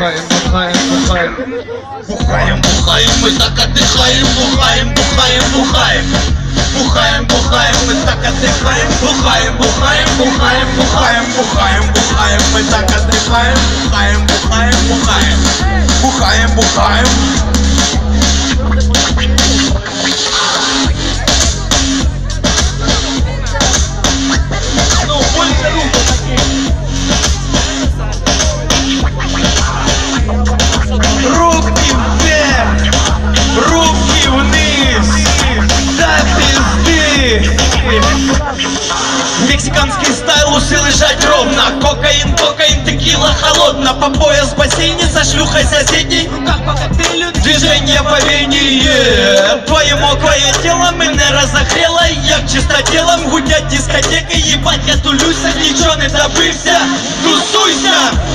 бухаем, бухаем, бухаем. Бухаем, бухаем, мы так отдыхаем, бухаем, бухаем, бухаем. Бухаем, бухаем, мы так отдыхаем, бухаем, бухаем, бухаем, бухаем, бухаем, бухаем, мы так отдыхаем, бухаем, бухаем, бухаем. Бухаем, бухаем. Пизды. Мексиканский стайл, усы лежать ровно. Кокаин, кокаин, текила холодно. По пояс в бассейне со шлюхой соседней руках по коктейлю, движение по вене Твое мокрое тело мене разогрело. Я чистотелом гудять дискотека Ебать, я тулюсь, ничего не добився Тусуйся!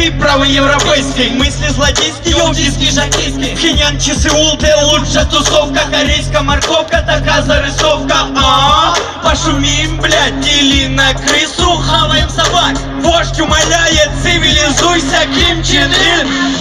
Корейский, правый европейский Мысли злодейские, диски жакейские Пхенян, часы, улты, лучшая тусовка Корейская морковка, такая зарисовка а? Пошумим, блядь, или на крысу Хаваем собак, вождь умоляет Цивилизуйся, Ким Чен Ын!